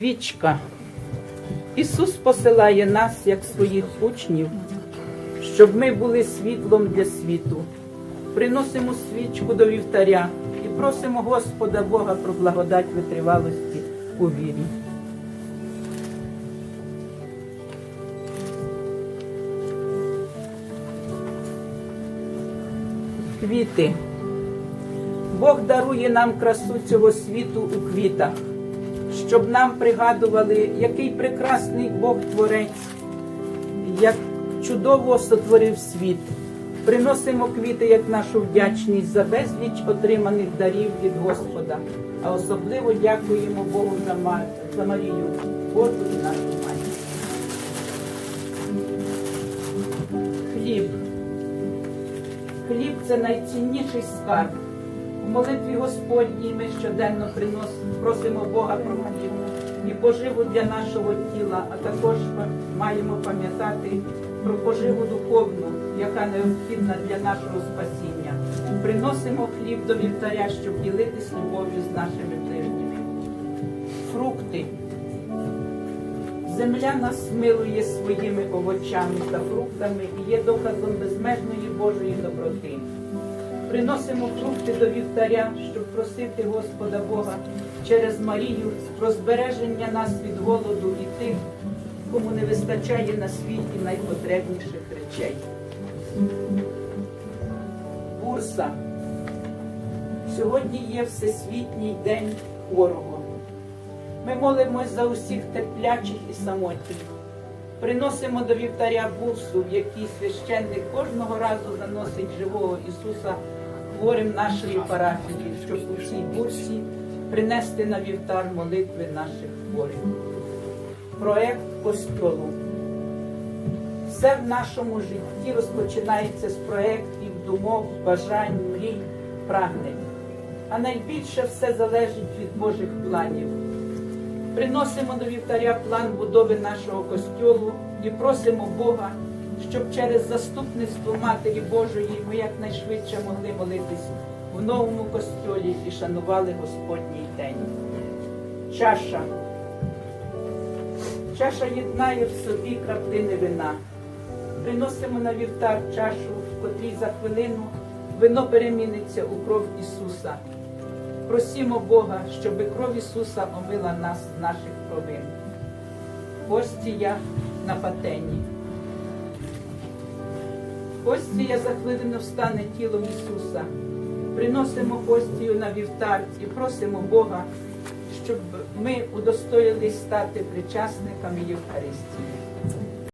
Свічка. Ісус посилає нас як своїх учнів, щоб ми були світлом для світу. Приносимо свічку до вівтаря і просимо Господа Бога про благодать витривалості у вірі. Квіти. Бог дарує нам красу цього світу у квітах, щоб нам пригадували, який прекрасний Бог Творець, як чудово сотворив світ. Приносимо квіти як нашу вдячність за безліч отриманих дарів від Господа, а особливо дякуємо Богу за, Ма- за Марію, Божу і нашу матір. Хліб. Хліб це найцінніший скарб. Молитві Господній ми щоденно приносимо, просимо Бога про хліб і поживу для нашого тіла, а також маємо пам'ятати про поживу духовну, яка необхідна для нашого спасіння. Приносимо хліб до вівтаря, щоб ділитись любов'ю з нашими ближніми. Фрукти. Земля нас милує своїми овочами та фруктами і є доказом безмежної Божої доброти. Приносимо фрукти до вівтаря, щоб просити Господа Бога через Марію про збереження нас від голоду і тих, кому не вистачає на світі найпотребніших речей. Бурса. Сьогодні є Всесвітній день хворого. Ми молимось за усіх терплячих і самотніх. Приносимо до вівтаря бурсу, в якій священник кожного разу заносить живого Ісуса хворим нашої парафії, щоб у цій бурсі принести на вівтар молитви наших хворих. Проект костьолу. Все в нашому житті розпочинається з проєктів, думок, бажань, мрій, прагнень. А найбільше все залежить від Божих планів. Приносимо до вівтаря план будови нашого костьолу і просимо Бога, щоб через заступництво Матері Божої ми якнайшвидше могли молитись в новому костьолі і шанували Господній день. Чаша. Чаша єднає в собі краплини вина. Приносимо на вівтар чашу, в котрій за хвилину вино переміниться у кров Ісуса. Просімо Бога, щоб кров Ісуса омила нас з наших провин. Постія на патені. Постія захвилено встане тілом Ісуса. Приносимо постію на вівтар і просимо Бога, щоб ми удостоїлись стати причасниками Євхаристії.